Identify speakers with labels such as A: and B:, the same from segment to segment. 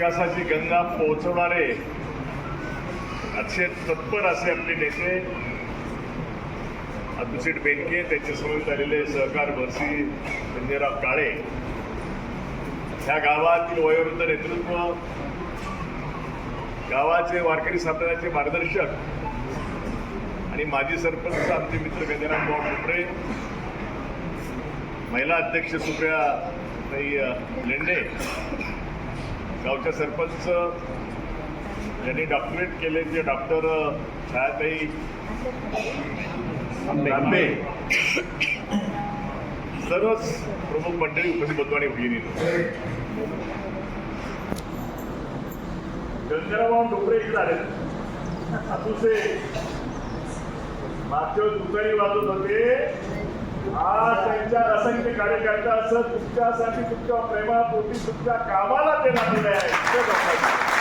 A: विकासाची गंगा पोहोचवणारे अतिशय तत्पर असे आपले नेते अभिजित बेनके त्यांच्यासमोर आलेले सहकार भरसी संजयराव काळे ह्या गावातील वयोवृद्ध नेतृत्व गावाचे वारकरी संप्रदायाचे मार्गदर्शक आणि माजी सरपंच आमचे मित्र गजानन भाऊ कुपरे महिला अध्यक्ष सुप्रिया लेंडे गावच्या सरपंच ज्यांनी डॉक्टरेट केले जे डॉक्टर छायाताई आंबे. सर्वच प्रमुख मंडळी उपस्थित होतो आणि भगिनी गंगाराम डोंगरे इकडे आले. अतुसे मागच्या दुपारी वाजत होते. आज त्यांच्या असंख्य कार्यकर्ता असं तुमच्यासाठी तुमच्या प्रेमापोटी तुमच्या कामाला ते लागलेले आहे. इतकं जपायचं.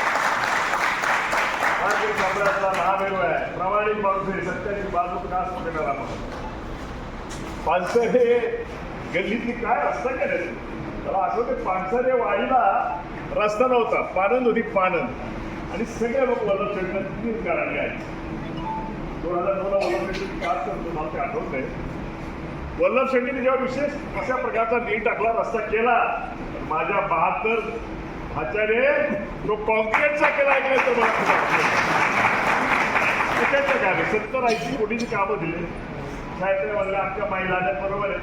A: भारतीय सम्राटचा महामेरू आहे. प्रामाणिक माणूस आहे. सत्याची बाजू का देणार आपण? पानसर हे गल्लीतली काय रस्ता काय त्याला आठवते पानसर या वाडीला रस्ता नव्हता. पानंद होती पानंद. आणि सगळे लोक वल्लभ शेठला तीन कारण आहे दोन हजार नऊला वल्लभ शेट्टी करतो मला ते आठवत नाही वल्लभ शेट्टीने जेव्हा विशेष अशा प्रकारचा नीट टाकला रस्ता केला माझ्या बहात्तर आचार्य तो कॉन्क्रीटचा केला ऐकलं तर मला काय सत्तर ऐंशी कोटीची कामं दिले. साहेब म्हणल्या आमच्या महिला बरोबर आहे.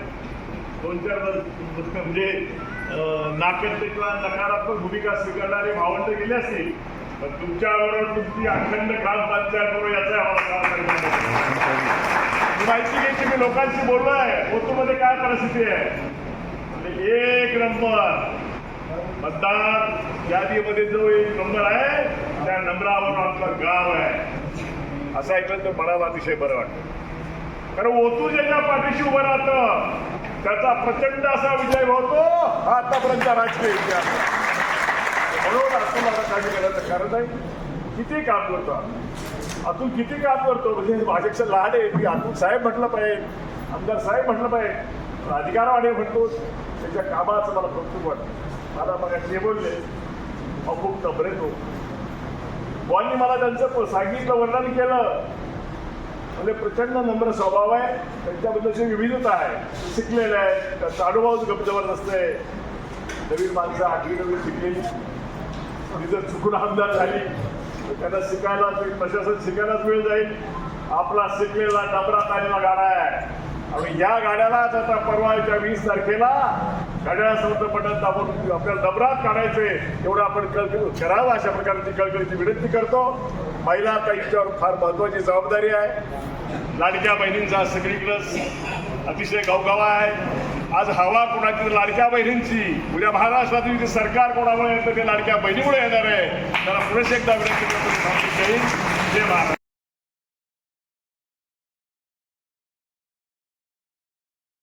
A: दोन चार म्हणजे अं, नाकर्तेला नकारात्मक भूमिका स्वीकारणारे भावंड गेले असतील पण तुमच्याबरोबर तुमची अखंड ग्रामपंचायत बरोबर याचा आम्हाला माहिती घ्यायची मी लोकांशी बोललोय. ओतूमध्ये काय परिस्थिती आहे? म्हणजे एक नंबर. मतदार यादीमध्ये जो एक नंबर आहे त्या नंबरावर आपलं गाव आहे. असं ऐकलं तर मला अतिशय बरं वाटतं. कारण ओतू ज्याच्या पाठीशी उभं राहतं त्याचा प्रचंड असा विजय होतो हा आतापर्यंत राजकीय इतिहास. बरोबर म्हणून असं मला काही करायचं कारण आहे किती काम करतो आपण. अतुल किती काम करतो? म्हणजे माझ्यापेक्षा लहान आहे. की अतुल साहेब म्हटलं पाहिजे. आमदार साहेब म्हटलं पाहिजे. अधिकारवाडे म्हणतो. त्याच्या कामाचं मला कौतुक वाटतं. मला मग ते बोलले. अमुक खूप नम्र तो. मला त्यांचं प- सांगितलं वर्णन केलं. म्हणजे प्रचंड नम्र स्वभाव आहे. त्यांच्याबद्दलची विविधता आहे शिकलेले आहे. त्यांचा अनुभव गप जबरदस्त आहे. नवीन माणसं आठवी नवीन शिकलेली तिथं जर चुकून आमदार झाली त्यांना शिकायला प्रशासन शिकायलाच वेळ जाईल. आपला शिकलेला डबरा आलेला गाडा आहे. आणि या गाड्याला आता परवाच्या वीस तारखेला गाड्यासमोर बटन दाबून आपल्याला डबरात काढायचे. एवढं आपण कळकळ करावं अशा प्रकारची कळकळीची विनंती करतो. महिला आता फार महत्वाची जबाबदारी आहे. लाडक्या बहिणींचा सगळीकडं अतिशय गावगावा आहे. आज हवा कोणाची लाडक्या बहिणींची? उद्या महाराष्ट्रातील जे सरकार कोणामुळे येतं ते लाडक्या बहिणीमुळे येणार आहे. त्याला पुरेश एकदा विनंती करतो. जय जय महाराष्ट्र.